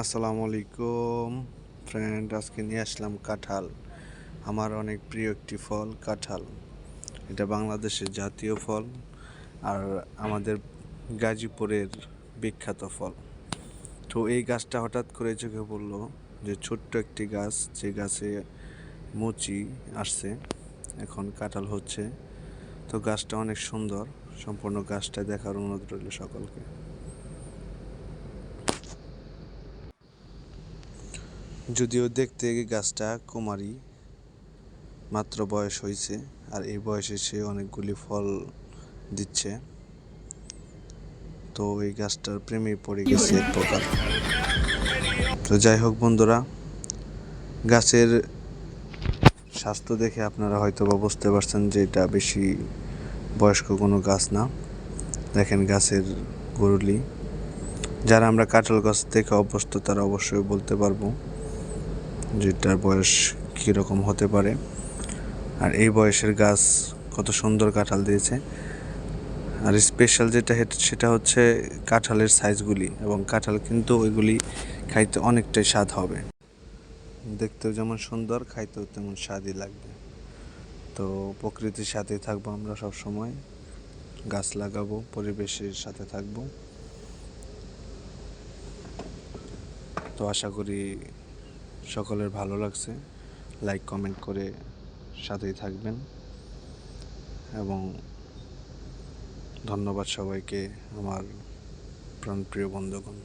আসসালামু আলাইকুম ফ্রেন্ড আজকে নিয়ে আসলাম কাঁঠাল। আমার অনেক প্রিয় একটি ফল, কাঁঠাল। এটা বাংলাদেশের জাতীয় ফল আর আমাদের গাজীপুরের বিখ্যাত ফল। তো এই গাছটা হঠাৎ করে চোখে পড়ল যে ছোট্ট একটি গাছ, যে গাছে মুচি আসছে, এখন কাঁঠাল হচ্ছে। তো গাছটা অনেক সুন্দর, সম্পূর্ণ গাছটা দেখার অনুরোধ রইল সকলকে। যদিও দেখতে গাছটা কুমারী মাত্র বয়স হয়েছে, আর এই বয়সে সে অনেকগুলি ফল দিচ্ছে। তো এই গাছটার প্রেমে পড়ে গেছে এক প্রকার। তো যাই হোক বন্ধুরা, গাছের স্বাস্থ্য দেখে আপনারা হয়তো বা বুঝতে পারছেন যে এটা বেশি বয়স্ক কোনো গাছ না। দেখেন গাছের গরুলি যারা আমরা কাঁঠাল গাছ দেখে অভ্যস্ত, তারা অবশ্যই বলতে পারব যেটার বয়স কীরকম হতে পারে। আর এই বয়সের গাছ কত সুন্দর কাঁঠাল দিয়েছে। আর স্পেশাল যেটা সেটা হচ্ছে কাঁঠালের সাইজগুলি এবং কাঁঠাল কিন্তু ওইগুলি খাইতে অনেকটাই স্বাদ হবে। দেখতেও যেমন সুন্দর, খাইতেও তেমন স্বাদই লাগবে। তো প্রকৃতির সাথে থাকব আমরা সব সময় গাছ লাগাবো, পরিবেশের সাথে থাকব। তো আশা করি সকলের ভালো লাগছে। লাইক কমেন্ট করে সাথেই থাকবেন। এবং ধন্যবাদ সবাইকে আমার প্রাণপ্রিয় বন্ধুগণ।